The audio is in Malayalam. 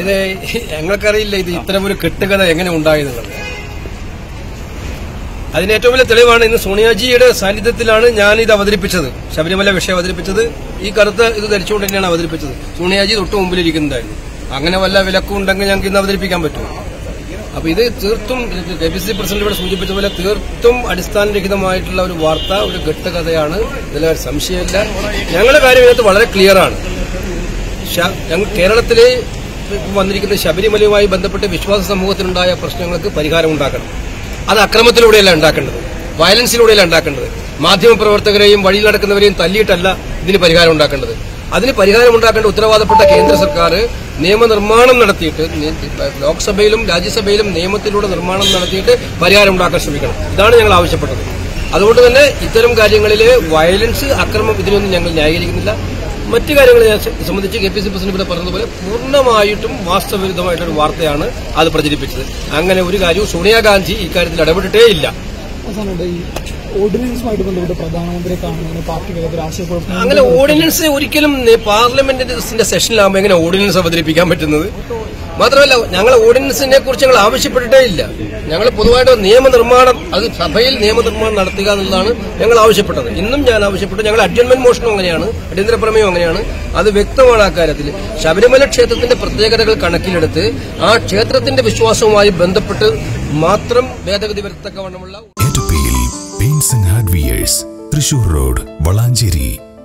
ഇത് ഞങ്ങൾക്കറിയില്ല ഇത് ഇത്തരം ഒരു കെട്ടുകഥ എങ്ങനെ ഉണ്ടായെന്നുള്ളത് അതിന് ഏറ്റവും വലിയ തെളിവാണ് ഇന്ന് സോണിയാജിയുടെ സാന്നിധ്യത്തിലാണ് ഞാൻ ഇത് അവതരിപ്പിച്ചത്. ശബരിമല വിഷയം അവതരിപ്പിച്ചത്. ഈ കറുത്ത ഇത് ധരിച്ചുകൊണ്ട് തന്നെയാണ് അവതരിപ്പിച്ചത്. സോണിയാജി തൊട്ട് മുമ്പിലിരിക്കുന്നതായിരുന്നു അങ്ങനെ വല്ല വിലക്കും ഉണ്ടെങ്കിൽ ഞങ്ങൾക്ക് ഇന്ന് അവതരിപ്പിക്കാൻ പറ്റും അപ്പൊ ഇത് തീർത്തും കെ പി സി പ്രസിഡന്റ് ഇവിടെ സൂചിപ്പിച്ച പോലെ തീർത്തും അടിസ്ഥാനരഹിതമായിട്ടുള്ള ഒരു വാർത്ത ഒരു കെട്ടുകഥയാണ്. ഇതിൽ സംശയമില്ല. ഞങ്ങളുടെ കാര്യം ഇതിനകത്ത് വളരെ ക്ലിയറാണ് കേരളത്തിലെ വന്നിരിക്കുന്ന ശബരിമലയുമായി ബന്ധപ്പെട്ട് വിശ്വാസ സമൂഹത്തിനുണ്ടായ പ്രശ്നങ്ങൾക്ക് പരിഹാരം ഉണ്ടാക്കണം. അത് അക്രമത്തിലൂടെയല്ല ഉണ്ടാക്കേണ്ടത്. വയലൻസിലൂടെയല്ല ഉണ്ടാക്കേണ്ടത്. മാധ്യമപ്രവർത്തകരെയും വഴിയിൽ നടക്കുന്നവരെയും തല്ലിയിട്ടല്ല ഇതിന് പരിഹാരം ഉണ്ടാക്കേണ്ടത്. അതിന് പരിഹാരം ഉണ്ടാക്കേണ്ട ഉത്തരവാദപ്പെട്ട കേന്ദ്ര സർക്കാർ നിയമനിർമ്മാണം നടത്തിയിട്ട് ലോക്സഭയിലും രാജ്യസഭയിലും നിയമത്തിലൂടെ നിർമ്മാണം നടത്തിയിട്ട് പരിഹാരം ഉണ്ടാക്കാൻ ശ്രമിക്കണം. ഇതാണ് ഞങ്ങൾ ആവശ്യപ്പെട്ടത്. അതുകൊണ്ട് തന്നെ ഇത്തരം കാര്യങ്ങളിൽ വയലൻസ് അക്രമം ഇതിനൊന്നും ഞങ്ങൾ ന്യായീകരിക്കുന്നില്ല. മറ്റു കാര്യങ്ങളെ സംബന്ധിച്ച് കെ പി സി പ്രസിഡന്റ് ഇവിടെ പറഞ്ഞതുപോലെ പൂർണമായിട്ടും വാസ്തവവിരുദ്ധമായിട്ടൊരു വാർത്തയാണ് അത് പ്രചരിപ്പിച്ചത്. അങ്ങനെ ഒരു കാര്യവും സോണിയാഗാന്ധി ഇക്കാര്യത്തിൽ ഇടപെട്ടിട്ടേ ഇല്ല. അവസാനമായിട്ട് ഈ ഓർഡിനൻസുമായിട്ട് ബന്ധപ്പെട്ട് പ്രധാനമന്ത്രിയെ കാണുന്നതിന് പാർട്ടികൾക്ക് ആശയക്കുഴപ്പം അങ്ങനെ ഓർഡിനൻസ് ഒരിക്കലും പാർലമെന്റിന്റെ സെഷനിലാകുമ്പോൾ എങ്ങനെ ഓർഡിനൻസ് അവതരിപ്പിക്കാൻ പറ്റുന്നത്? മാത്രമല്ല ഞങ്ങൾ ഓർഡിനൻസിനെ കുറിച്ച് ഞങ്ങൾ ആവശ്യപ്പെട്ടിട്ടേ ഇല്ല. ഞങ്ങൾ പൊതുവായിട്ട് നിയമനിർമ്മാണം അത് സഭയിൽ നിയമനിർമ്മാണം നടത്തുക എന്നുള്ളതാണ് ഞങ്ങൾ ആവശ്യപ്പെട്ടത്. ഇന്നും ഞാൻ ആവശ്യപ്പെട്ടു ഞങ്ങൾ അഡ്ജൻമെന്റ് മോഷണം അങ്ങനെയാണ് അടിയന്തര പ്രമേയം അങ്ങനെയാണ്. അത് വ്യക്തമാണ് ആ കാര്യത്തിൽ ശബരിമല ക്ഷേത്രത്തിന്റെ പ്രത്യേകതകൾ കണക്കിലെടുത്ത് ആ ക്ഷേത്രത്തിന്റെ വിശ്വാസവുമായി ബന്ധപ്പെട്ട് മാത്രം ഭേദഗതി വരുത്തക്കവണ്ണമുള്ള തൃശൂർ റോഡ് വളാഞ്ചേരി.